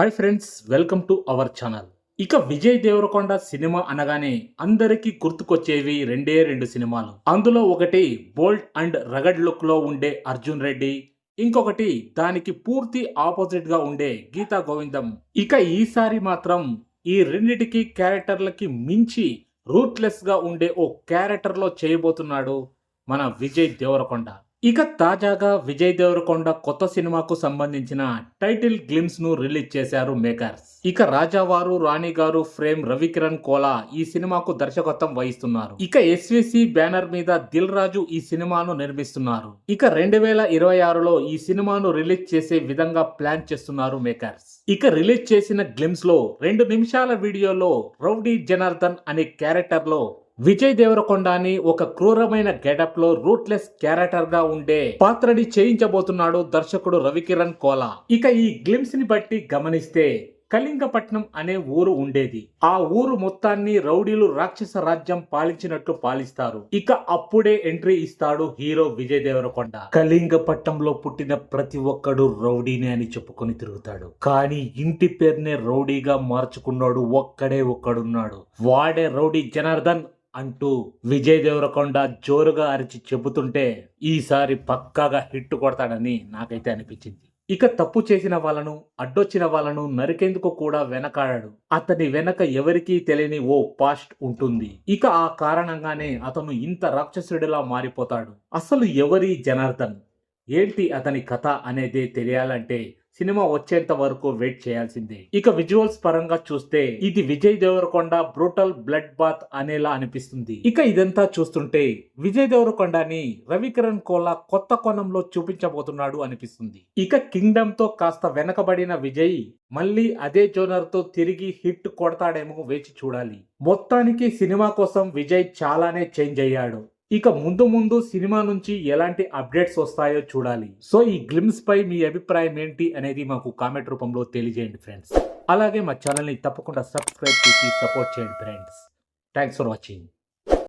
Hi friends welcome to our channel ఇక Vijay Devarakonda cinema అనగానే అందరికీ గుర్తుకొచ్చేవి రెండే రెండు సినిమాలు. అందులో ఒకటి బోల్డ్ అండ్ రగడ్ లుక్లో ఉండే అర్జున్ రెడ్డి ఇంకొకటి దానికి పూర్తి ఆపోజిట్గా ఉండే గీతా గోవిందం. ఇక ఈసారి మాత్రం ఈ రెండిటికి క్యారెక్టర్లకి మించి రూట్లెస్గా ఉండే ఓ క్యారెక్టర్లో చేయబోతున్నాడు మన విజయ్ దేవరకొండ. ఇక తాజాగా విజయ్ దేవరకొండ కొత్త సినిమాకు సంబంధించిన టైటిల్ గ్లిమ్స్ను రిలీజ్ చేశారు మేకర్స్. ఇక రాజావారు రాణి గారు ఫ్రేమ్ రవికిరణ్ కోలా ఈ సినిమాకు దర్శకత్వం వహిస్తున్నారు. ఇక ఎస్విసి బ్యానర్ మీద దిల్ రాజు ఈ సినిమాను నిర్మిస్తున్నారు. ఇక రెండు వేల ఇరవై ఆరులో ఈ సినిమాను రిలీజ్ చేసే విధంగా ప్లాన్ చేస్తున్నారు మేకర్స్. ఇక రిలీజ్ చేసిన గ్లిమ్స్లో రెండు నిమిషాల వీడియోలో రౌడీ జనార్దన్ అనే క్యారెక్టర్లో విజయ్ దేవరకొండని ఒక క్రూరమైన గెటప్లో రూట్లెస్ క్యారెక్టర్గా ఉండే పాత్రని చేయించబోతున్నాడు దర్శకుడు రవికిరణ్ కోలా. ఇక ఈ గ్లిమ్స్ని బట్టి గమనిస్తే కళింగపట్నం అనే ఊరు ఉండేది. ఆ ఊరు మొత్తాన్ని రౌడీలు రాక్షస రాజ్యం పాలించినట్లు పాలిస్తారు. ఇక అప్పుడే ఎంట్రీ ఇస్తాడు హీరో విజయ్ దేవరకొండ. కళింగపట్నంలో పుట్టిన ప్రతి ఒక్కడు రౌడీనే అని చెప్పుకొని తిరుగుతాడు. కానీ ఇంటి పేరునే రౌడీగా మార్చుకున్నాడు ఒక్కడే ఒక్కడున్నాడు. వాడే రౌడీ జనార్దన్ అంటూ విజయ్ దేవరకొండ జోరుగా అరిచి చెబుతుంటే ఈసారి పక్కాగా హిట్ కొడతాడని నాకైతే అనిపించింది. ఇక తప్పు చేసిన వాళ్ళను అడ్డొచ్చిన వాళ్ళను నరికేందుకు కూడా వెనకాడాడు. అతని వెనక ఎవరికీ తెలియని ఓ పాస్ట్ ఉంటుంది. ఇక ఆ కారణంగానే అతను ఇంత రాక్షసుడిలా మారిపోతాడు. అసలు ఎవరి జనార్దన్? ఏంటి అతని కథ అనేది తెలియాలంటే సినిమా వచ్చేంత వరకు వెయిట్ చేయాల్సిందే. ఇక విజువల్స్ పరంగా చూస్తే ఇది Vijay Deverakonda brutal blood bath అనేలా అనిపిస్తుంది. ఇక ఇదంతా చూస్తుంటే విజయ్ దేవరకొండని రవికిరణ్ కోలా కొత్త కోణంలో చూపించబోతున్నాడు అనిపిస్తుంది. ఇక కింగ్డమ్తో కాస్త వెనకబడిన విజయ్ మళ్ళీ అదే జోనర్తో తిరిగి హిట్ కొడతాడేమో వేచి చూడాలి. మొత్తానికి సినిమా కోసం విజయ్ చాలానే చేంజ్ అయ్యాడు. ఇక ముందు ముందు సినిమా నుంచి ఎలాంటి అప్డేట్స్ వస్తాయో చూడాలి. సో ఈ గ్లిమ్స్ పై మీ అభిప్రాయం ఏంటి అనేది మాకు కామెంట్ రూపంలో తెలియజేయండి ఫ్రెండ్స్. అలాగే మా ఛానల్ని తప్పకుండా సబ్స్క్రైబ్ చేసి సపోర్ట్ చేయండి ఫ్రెండ్స్. Thanks for watching.